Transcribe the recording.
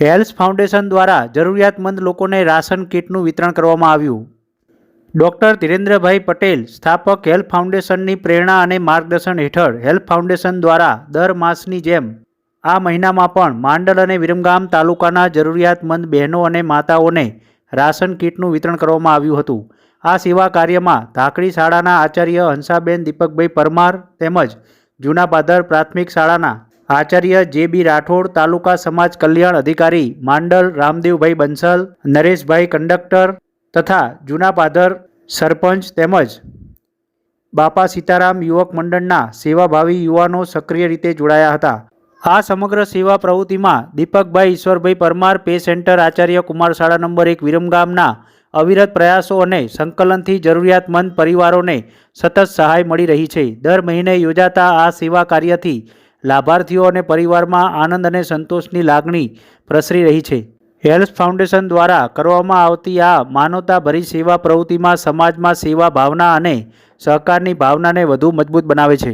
Health foundation દ્વારા જરૂરિયાતમંદ લોકોને રાશન કીટનું વિતરણ કરવામાં આવ્યું. ડૉક્ટર ધીરેન્દ્રભાઈ પટેલ, સ્થાપક હેલ્થ ફાઉન્ડેશનની પ્રેરણા અને માર્ગદર્શન હેઠળ હેલ્થ ફાઉન્ડેશન દ્વારા દર માસની જેમ આ મહિનામાં પણ માંડલ અને વિરમગામ તાલુકાના જરૂરિયાતમંદ બહેનો અને માતાઓને રાશન કીટનું વિતરણ કરવામાં આવ્યું હતું. આ સેવા કાર્યમાં ધાકડી શાળાના આચાર્ય હંસાબેન દીપકભાઈ પરમાર તેમજ જૂના પાદર પ્રાથમિક શાળાના આચાર્ય જે બી રાઠોડ, તાલુકા સમાજ કલ્યાણ અધિકારી માંડલ, રામદેવભાઈ બંસલ, નરેશભાઈ કંડક્ટર તથા જૂના પાદર સરપંચ તેમજ બાપા સીતારામ યુવક મંડળના સેવાભાવી યુવાનો સક્રિય રીતે જોડાયા હતા. આ સમગ્ર સેવા પ્રવૃત્તિમાં દીપકભાઈ ઈશ્વરભાઈ પરમાર, પે સેન્ટર આચાર્ય કુમાર શાળા નંબર એક વિરમગામના અવિરત પ્રયાસો અને સંકલનથી જરૂરિયાતમંદ પરિવારોને સતત સહાય મળી રહી છે. દર મહિને યોજાતા આ સેવા કાર્યથી લાભાર્થીઓ અને પરિવારમાં આનંદ અને સંતોષની લાગણી પ્રસરી રહી છે. હેલ્થ ફાઉન્ડેશન દ્વારા કરવામાં આવતી આ માનવતાભરી સેવા પ્રવૃત્તિમાં સમાજમાં સેવા ભાવના અને સહકારની ભાવનાને વધુ મજબૂત બનાવે છે.